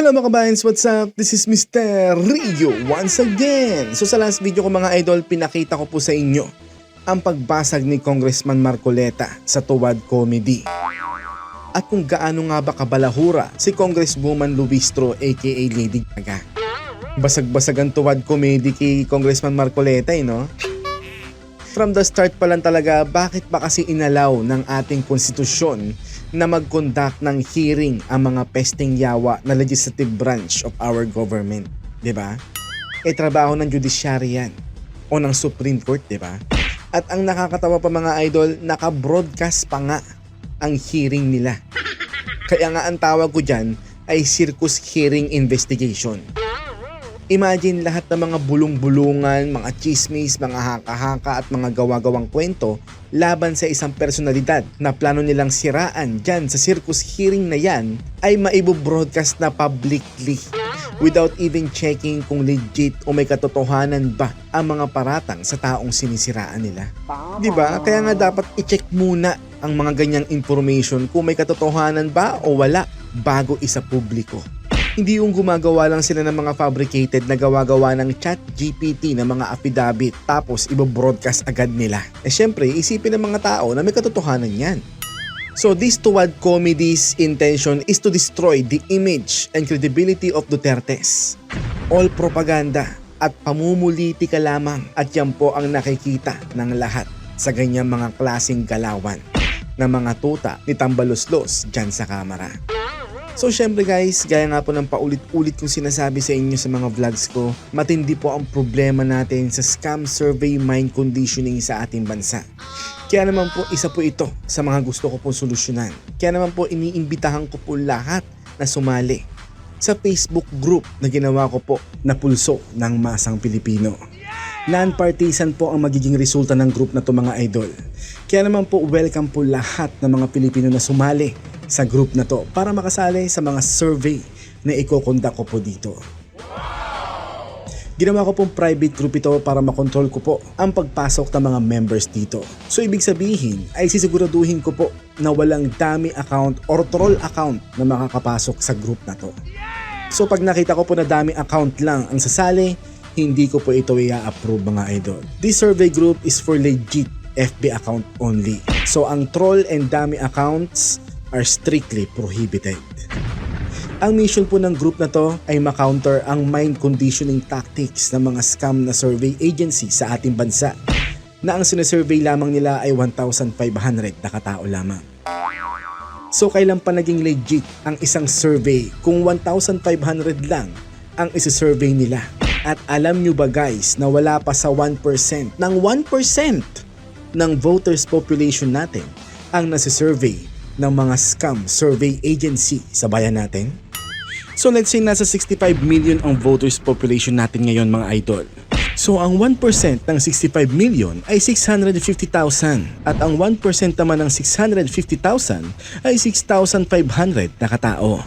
Hello mga kabayans, what's up? This is Mr. Rio once again. So sa last video ko mga idol, pinakita ko po sa inyo ang pagbasag ni Congressman Marcoleta sa Tuwad Comedy. At kung gaano nga ba kabalahura si Congresswoman Lubistro aka Lady Gaga. Basag-basag ang Tuwad Comedy kay Congressman Marcoleta eh no? From the start pa lang talaga, bakit ba kasi inalaw ng ating konstitusyon na mag-conduct ng hearing ang mga pesting yawa na legislative branch of our government? 'Di ba? Eh trabaho ng judiciary yan o ng Supreme Court, 'di ba? At ang nakakatawa pa mga idol, naka-broadcast pa nga ang hearing nila. Kaya nga ang tawag ko dyan ay circus hearing investigation. Imagine lahat ng mga bulong-bulungan, mga chismis, mga haka-haka at mga gawa-gawang kwento laban sa isang personalidad na plano nilang siraan dyan sa circus hearing na yan ay maibo-broadcast na publicly without even checking kung legit o may katotohanan ba ang mga paratang sa taong sinisiraan nila. 'Di ba? Kaya nga dapat i-check muna ang mga ganyang information kung may katotohanan ba o wala bago isa publiko. Hindi yung gumagawa lang sila ng mga fabricated na gawa-gawa ng chat GPT na mga affidavit tapos ibo-broadcast agad nila. Eh syempre, isipin ng mga tao na may katotohanan yan. So this Tuwad Comedy's intention is to destroy the image and credibility of Dutertes. All propaganda at pamumulitika lamang at yan po ang nakikita ng lahat sa ganyang mga klasing galawan na mga tuta ni Tambaloslos dyan sa kamera. So syempre guys, gaya nga po ng paulit-ulit kong sinasabi sa inyo sa mga vlogs ko, matindi po ang problema natin sa scam survey mind conditioning sa ating bansa. Kaya naman po isa po ito sa mga gusto ko pong solusyonan. Kaya naman po iniimbitahan ko po lahat na sumali sa Facebook group na ginawa ko po na pulso ng masang Pilipino. Non-partisan po ang magiging resulta ng group na to mga idol. Kaya naman po welcome po lahat ng mga Pilipino na sumali sa group na to para makasali sa mga survey na ikokondak ko po dito. Ginawa ko pong private group ito para makontrol ko po ang pagpasok ng mga members dito. So ibig sabihin ay sisiguraduhin ko po na walang dummy account or troll account na makakapasok sa group na to. So pag nakita ko po na dummy account lang ang sasali, hindi ko po ito i-approve mga idol. This survey group is for legit FB account only. So ang troll and dummy accounts are strictly prohibited. Ang mission po ng group na to ay makounter ang mind conditioning tactics ng mga scam na survey agency sa ating bansa na ang sinesurvey lamang nila ay 1,500 na katao lamang. So kailan pa naging legit ang isang survey kung 1,500 lang ang isi-survey nila? At alam nyo ba guys na wala pa sa 1% ng 1% ng voters population natin ang nasi-survey ng mga scam survey agency sa bayan natin? So let's say nasa 65 million ang voters population natin ngayon mga idol. So ang 1% ng 65 million ay 650,000 at ang 1% naman ng 650,000 ay 6,500 na katao.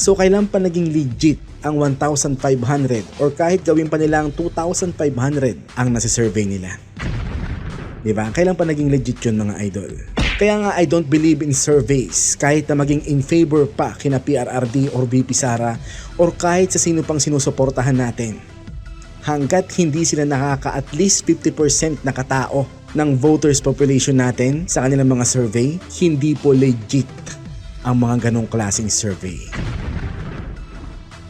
So kailan pa naging legit ang 1,500 or kahit gawin pa nila ang 2,500 ang nasi-survey nila? Diba? Kailan pa naging legit yun mga idol? Kaya nga I don't believe in surveys kahit na maging in favor pa kina PRRD or VP Sara or kahit sa sino pang sinusuportahan natin. Hanggat hindi sila nakaka at least 50% na katao ng voters population natin sa kanilang mga survey, hindi po legit ang mga ganong klaseng survey.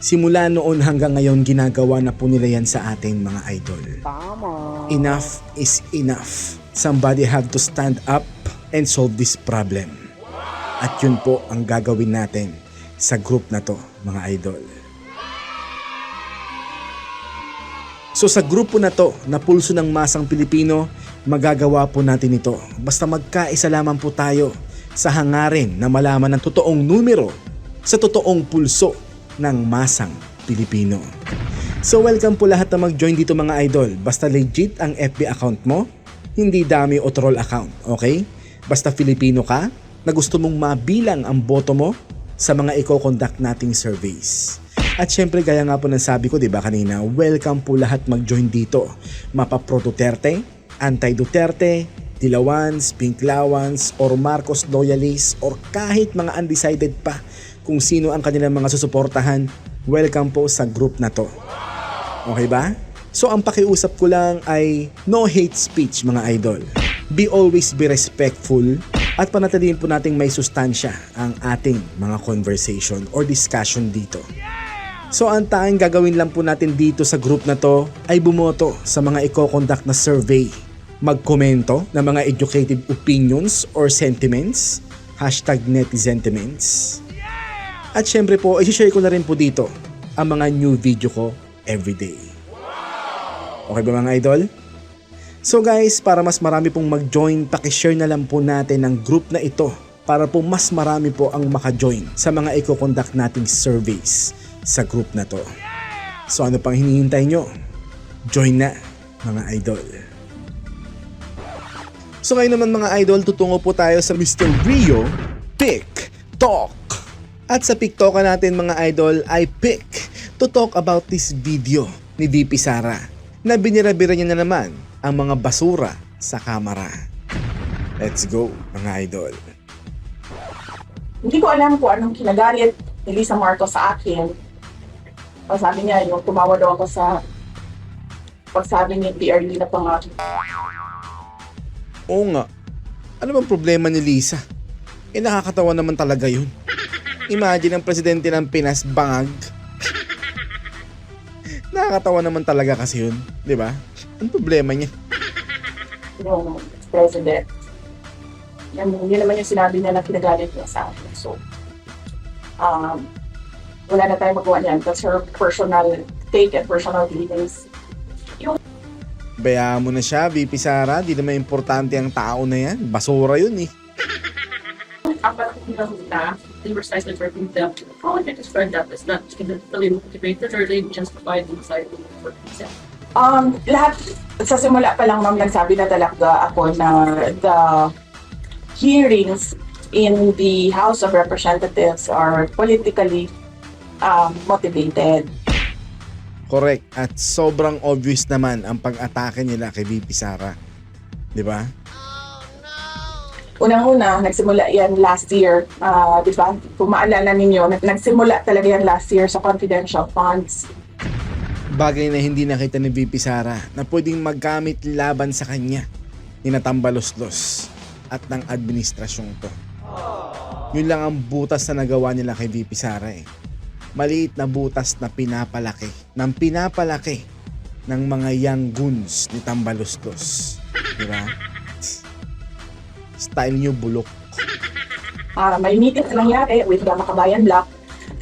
Simula noon hanggang ngayon ginagawa na po nila yan sa ating mga idol. Enough is enough. Somebody have to stand up and solve this problem. At yun po ang gagawin natin sa group na to, mga idol. So sa grupo na to, na pulso ng masang Pilipino, magagawa po natin ito. Basta magkaisa lamang po tayo sa hangarin na malaman ng totoong numero sa totoong pulso ng masang Pilipino. So welcome po lahat na mag-join dito mga idol. Basta legit ang FB account mo, hindi dami o troll account, okay? Basta Filipino ka na gusto mong mabilang ang boto mo sa mga i-conduct nating surveys. At syempre gaya nga po ng sabi ko 'di ba kanina, welcome po lahat mag-join dito. Mapa pro Duterte, anti Duterte, Dilawans, Pinklawans, or Marcos loyalists or kahit mga undecided pa kung sino ang kanilang mga susuportahan, welcome po sa group na to. Okay ba? So ang pakiusap ko lang ay no hate speech mga idol. Be always be respectful at panatilihin po nating may sustansya ang ating mga conversation or discussion dito. So ang tanging gagawin lang po natin dito sa group na to ay bumoto sa mga i-conduct na survey. Magkomento ng mga educative opinions or sentiments, hashtag netizentiments. At syempre po, isi-share ko na rin po dito ang mga new video ko everyday. Okay ba mga idol? So guys, para mas marami pong mag-join, pakishare na lang po natin ang group na ito para po mas marami po ang maka-join sa mga i-conduct nating surveys sa group na to. So ano pang hinihintay nyo? Join na mga idol. So ngayon naman mga idol, tutungo po tayo sa Mr. Rio Pick Talk. At sa Pick Talk natin mga idol ay pick to talk about this video ni VP Sara na binirabira niya na naman ang mga basura sa kamera. Let's go mga idol. Hindi ko alam kung anong kinagalit ni Lisa Marcos sa akin. Ang sabi niya, yung tumawa daw ako sa pagsabi ni PRD na pangalan. Oo nga. Ano bang problema ni Lisa? Eh nakakatawa naman talaga yun. Imagine ang presidente ng Pinas bangag. Nakakatawa naman talaga kasi yun. Di ba? Ang problema niya? yung president. Yan, yun naman yung sinabi niya na kinagalit niya sa akin. So, um, wala na tayong magawa niyan. That's her personal take and personal feelings. Bayaan mo na siya, VP Sara. Di naman importante ang tao na yan. Basura yun eh. Apat na huna, they were slightly working them. How I can describe that is not really motivated or they justified inside for themselves. Um, lahat, sa simula pa lang ma'am, nagsabi na talaga ako na the hearings in the House of Representatives are politically um, motivated. Correct. At sobrang obvious naman ang pag-atake nila kay VP Sara. Di ba? Unang-una, nagsimula yan last year. ah, di ba? Kung maalala ninyo, nag- nagsimula talaga yan last year sa confidential funds. Bagay na hindi nakita ni VP Sara na pwedeng maggamit laban sa kanya ni Natambaloslos at ng administrasyong to. Yun lang ang butas na nagawa nila kay VP Sara eh. Maliit na butas na pinapalaki ng pinapalaki ng mga young goons ni Tambaloslos. Di ba? Style nyo bulok. Ah, may meeting na nangyari with the Makabayan Block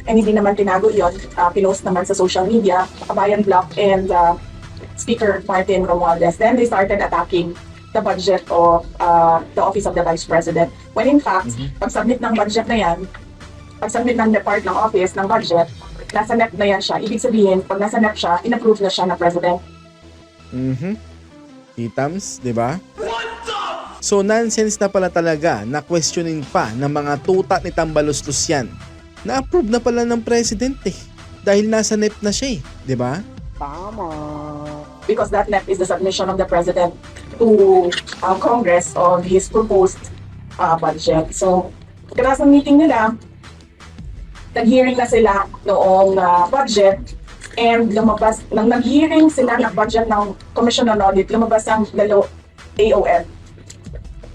and hindi naman tinago yon uh, pinost naman sa social media, Makabayan Block and uh, Speaker Martin Romualdez. Then they started attacking the budget of uh, the Office of the Vice President. When in fact, pag-submit ng budget na yan, pag-submit ng depart ng office ng budget, nasa NEP na yan siya. Ibig sabihin, pag nasa NEP siya, inapprove na siya ng President. Mhm. Itams, 'di ba? So nonsense na pala talaga na questioning pa ng mga tuta ni Tambaloslos yan. Na-approve na pala ng president eh. Dahil nasa NEP na siya eh. 'di ba? because that NEP is the submission of the President to uh, Congress of his proposed uh, budget. So, ng meeting nila, nag-hearing na sila noong uh, budget and lumabas, nang nag-hearing sila ng budget ng Commission on Audit, lumabas ang lalo AOM.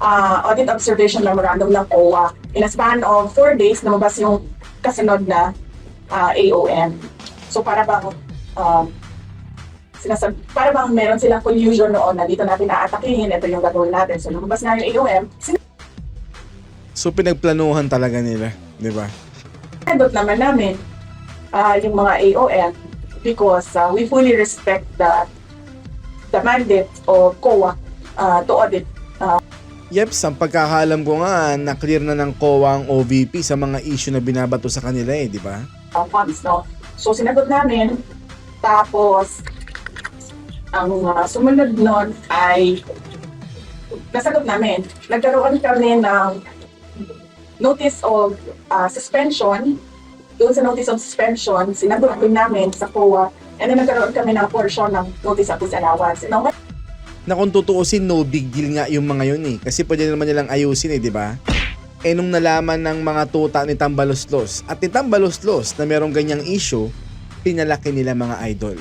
Uh, Audit Observation Memorandum ng COA. In a span of four days, lumabas yung kasunod na uh, AOM. So para bang um, sinasab para bang meron silang collusion noon na dito natin aatakihin, ito yung gagawin natin. So lumabas nga yung AOM, So pinagplanuhan talaga nila, 'di ba? sinadot naman namin ah, yung mga AOM because ah, we fully respect the the mandate of COA ah, to audit Yep, sa pagkakaalam ko nga, na-clear na ng COA ang OVP sa mga issue na binabato sa kanila eh, di ba? uh, funds, no? So, sinagot namin. Tapos, ang uh, sumunod nun ay nasagot namin. Nagkaroon kami ng notice of uh, suspension. Doon sa notice of suspension, sinagot namin sa COA. And then nagkaroon kami ng portion ng notice of disallowance. No, Na kung tutuusin, no big deal nga yung mga yun eh. Kasi pwede naman nilang ayusin eh, di ba? Eh nung nalaman ng mga tuta ni Tambaloslos at ni Tambaloslos na merong ganyang issue, pinalaki nila mga idol.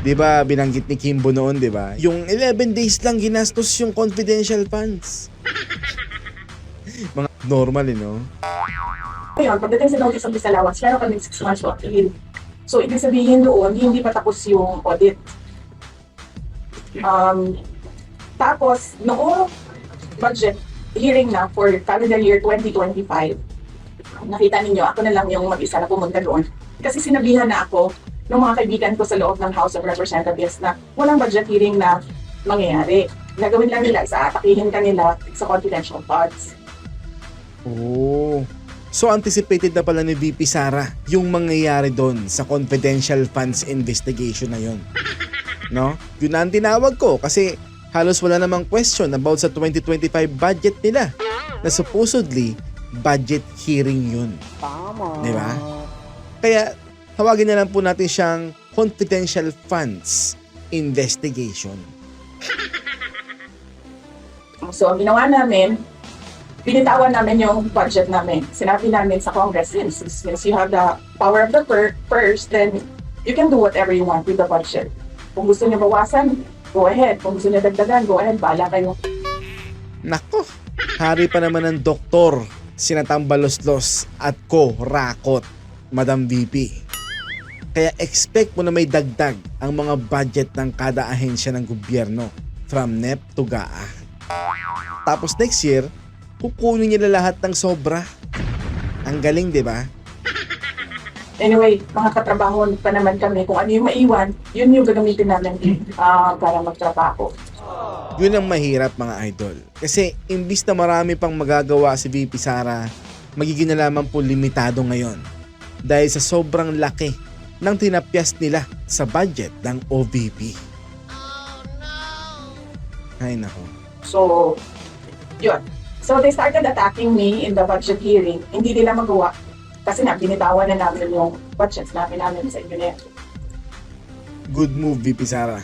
'Di ba binanggit ni Kimbo noon, 'di ba? Yung 11 days lang ginastos yung confidential funds. mga normal, eh, no? Ngayon, pagdating sa notice of disallowance, meron kami 6 months to appeal. So, ibig sabihin doon, hindi pa tapos yung audit. Um, tapos, noong budget hearing na for calendar year 2025, nakita ninyo, ako na lang yung mag-isa na pumunta doon. Kasi sinabihan na ako ng mga kaibigan ko sa loob ng House of Representatives na walang budget hearing na mangyayari. Gagawin lang nila, isa atakihin ka nila sa confidential funds. Oh. So anticipated na pala ni VP Sara yung mangyayari doon sa confidential funds investigation na yon. No? Yun na ang tinawag ko kasi halos wala namang question about sa 2025 budget nila na supposedly budget hearing yun. Tama. Di ba? Kaya tawagin na lang po natin siyang confidential funds investigation. So, ang ginawa namin, binitawan namin yung budget namin. Sinabi namin sa Congress, since, since you have the power of the pur- purse, then you can do whatever you want with the budget. Kung gusto niyo bawasan, go ahead. Kung gusto niyo dagdagan, go ahead. Bahala kayo. Nako, hari pa naman ng doktor, sinatambaloslos at ko, rakot, Madam VP. Kaya expect mo na may dagdag ang mga budget ng kada ahensya ng gobyerno from NEP to GAA. Tapos next year, kukunin nila lahat ng sobra. Ang galing, di ba? Anyway, mga katrabaho pa naman kami. Kung ano yung maiwan, yun yung gagamitin namin ah, para magtrabaho. Yun ang mahirap mga idol. Kasi imbis na marami pang magagawa si VP Sara, magiging na lamang po limitado ngayon. Dahil sa sobrang laki ng tinapyas nila sa budget ng OVP. Ay nako. So, yun. So, they started attacking me in the budget hearing. Hindi nila magawa kasi nga, binitawan na namin yung budgets namin namin sa inyo Good move VP Sara.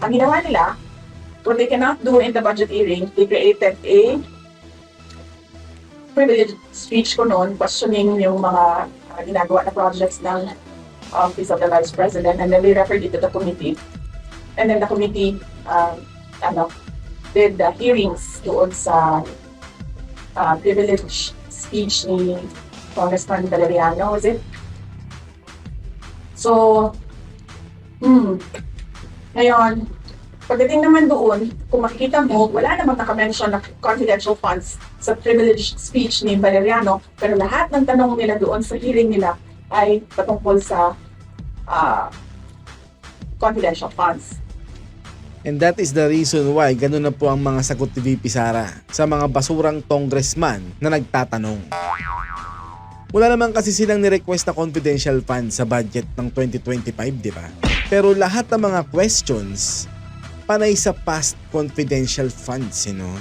Ang ginawa nila, what they cannot do in the budget hearing, they created a privileged speech ko noon, questioning yung mga uh, ginagawa na projects ng Office of the Vice President, and then they referred it to the committee. And then the committee, um, ano, did the hearings doon sa uh, privileged speech ni Congressman Valeriano, was it? So, hmm, ngayon, pagdating naman doon, kung makikita mo, wala namang nakamention na confidential funds sa privileged speech ni Valeriano, pero lahat ng tanong nila doon sa hearing nila ay patungkol sa ah, confidential funds. And that is the reason why ganun na po ang mga sagot ni VP Sara sa mga basurang congressman na nagtatanong. Wala naman kasi silang ni-request na confidential funds sa budget ng 2025, di ba? Pero lahat ng mga questions panay sa past confidential funds, you know?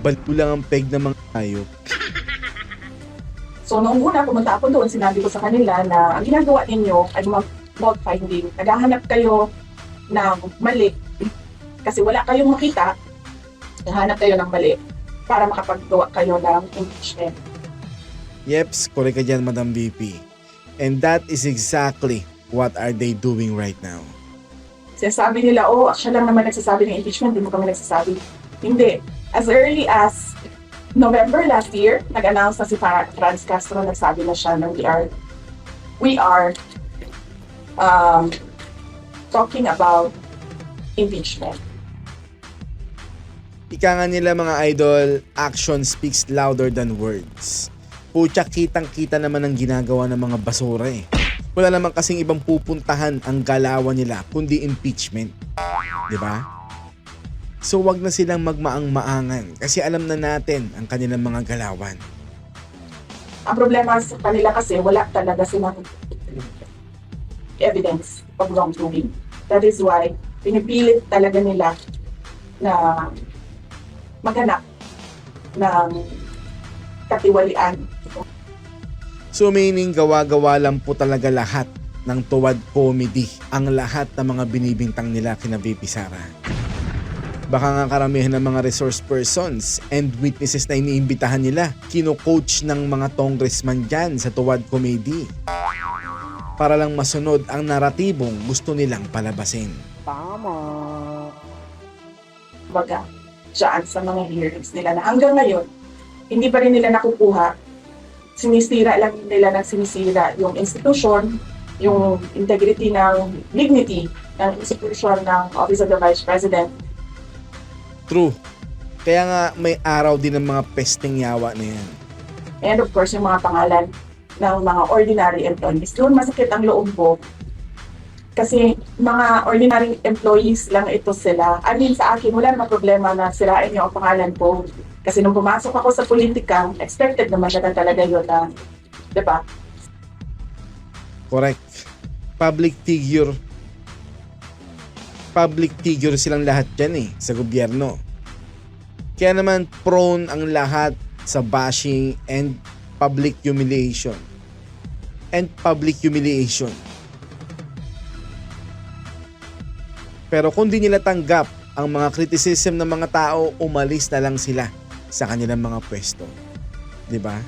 Baliw lang ang peg ng mga hayop. So, noong una, pumunta ako doon, sinabi ko sa kanila na ang ginagawa ninyo ay mga fault finding. Naghahanap kayo ng mali kasi wala kayong makita, naghahanap kayo ng mali para makapaggawa kayo ng impeachment. Yeps, correct ka dyan, Madam VP. And that is exactly what are they doing right now. Sinasabi nila, oh, siya lang naman nagsasabi ng impeachment, hindi mo kami nagsasabi. Hindi. As early as November last year, nag-announce na si Fra- Franz Castro, nagsabi na siya na we are, we are um, talking about impeachment. Ika nga nila mga idol, action speaks louder than words. Pucha, kitang-kita naman ang ginagawa ng mga basura eh. Wala naman kasing ibang pupuntahan ang galawan nila kundi impeachment. 'Di ba? So wag na silang magmaang-maangan kasi alam na natin ang kanilang mga galawan. Ang problema sa kanila kasi wala talaga silang evidence of wrongdoing. That is why pinipilit talaga nila na maghanap ng katiwalian. So meaning gawa-gawa lang po talaga lahat ng tuwad comedy ang lahat ng mga binibintang nila kina VP Sara. Baka nga karamihan ng mga resource persons and witnesses na iniimbitahan nila, kino-coach ng mga congressman dyan sa Tuwad Committee. Para lang masunod ang naratibong gusto nilang palabasin. baga dyan sa mga hearings nila na hanggang ngayon, hindi pa rin nila nakukuha. Sinisira lang nila ng sinisira yung institution, yung integrity ng dignity ng institution ng Office of the Vice President. True. Kaya nga may araw din ng mga pesteng yawa na yan. And of course, yung mga pangalan ng mga ordinary employees. Doon masakit ang loob ko. Kasi mga ordinary employees lang ito sila. I mean, sa akin, wala namang problema na sirain yung pangalan ko. Kasi nung pumasok ako sa politika, expected naman na talaga yun na, di ba? Correct. Public figure. Public figure silang lahat dyan eh, sa gobyerno. Kaya naman prone ang lahat sa bashing and public humiliation. And public humiliation. Pero kung di nila tanggap ang mga criticism ng mga tao, umalis na lang sila sa kanilang mga pwesto. 'Di ba?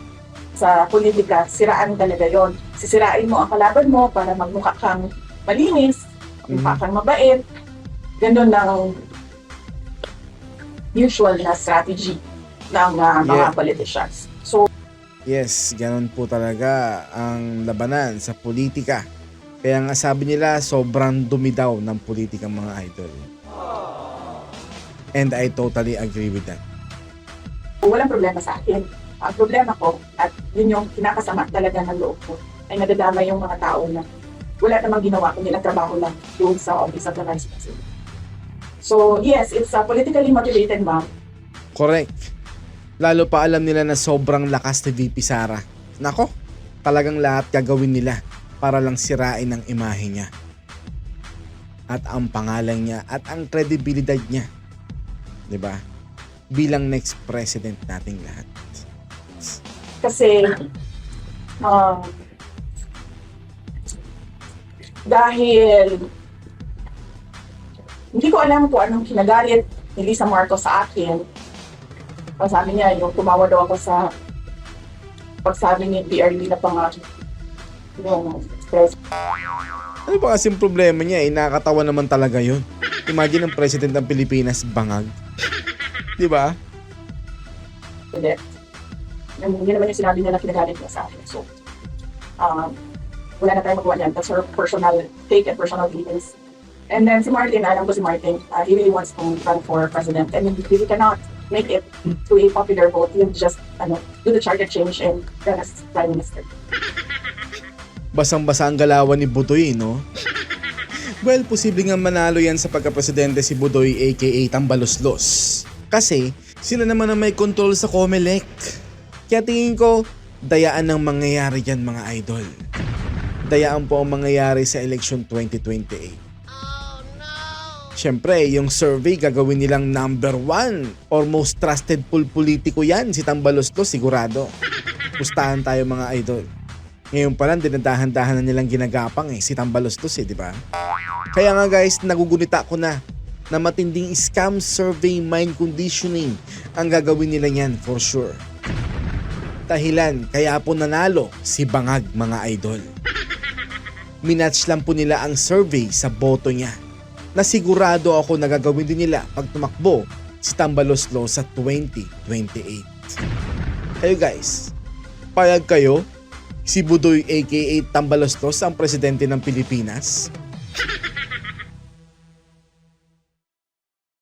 Sa politika, siraan talaga yon. Sisirain mo ang kalaban mo para magmukha kang malinis, magmukha kang mabait. Ganun ang usual na strategy ng uh, mga Yeah. politicians. Yes, ganun po talaga ang labanan sa politika. Kaya nga sabi nila, sobrang dumi daw ng politika mga idol. And I totally agree with that. walang problema sa akin. Ang problema ko, at yun yung kinakasama talaga ng loob ko, ay nadadama yung mga tao na wala namang ginawa kundi nagtrabaho lang doon sa office of the vice president. So, yes, it's a politically motivated ma'am. Correct. Lalo pa alam nila na sobrang lakas ni VP Sara. Nako, talagang lahat gagawin nila para lang sirain ang imahe niya. At ang pangalan niya at ang kredibilidad niya. 'Di ba? Bilang next president nating lahat. Kasi, um, dahil hindi ko alam kung anong kinagalit ni Lisa Marcos sa akin. Ang sabi niya, yung tumawa daw ako sa pagsabi ni PRD na pang yung press. Ano ba kasing problema niya eh? Nakakatawa naman talaga yun. Imagine ang president ng Pilipinas bangag. Di ba? Hindi. Yung, yun naman yung sinabi niya na kinagalit niya sa akin. So, um, wala na tayong magawa niyan. That's her personal take and personal feelings. And then si Martin, alam ko si Martin, uh, he really wants to run for president. And he really cannot make it to a popular vote. He'll just ano, do the charter change and run as prime minister. Basang-basa ang galawan ni Budoy, no? Well, posible nga manalo yan sa pagka-presidente si Budoy aka Tambaloslos. Kasi sila naman ang may control sa Comelec. Kaya tingin ko, dayaan ang mangyayari dyan mga idol. Dayaan po ang mangyayari sa election 2028. Siyempre, yung survey gagawin nilang number one or most trusted pool politiko yan, si Tambaloslos sigurado. Pustahan tayo mga idol. Ngayon pa lang, dinadahan-dahan na nilang ginagapang eh, si Tambalostos eh, di ba? Kaya nga guys, nagugunita ko na na matinding scam survey mind conditioning ang gagawin nila yan for sure. Dahilan, kaya po nanalo si Bangag mga idol. Minatch lang po nila ang survey sa boto niya. Na sigurado ako na gagawin din nila pag tumakbo si Tambaloslo sa 2028. Kayo guys, payag kayo si Budoy aka Tambalostos ang presidente ng Pilipinas?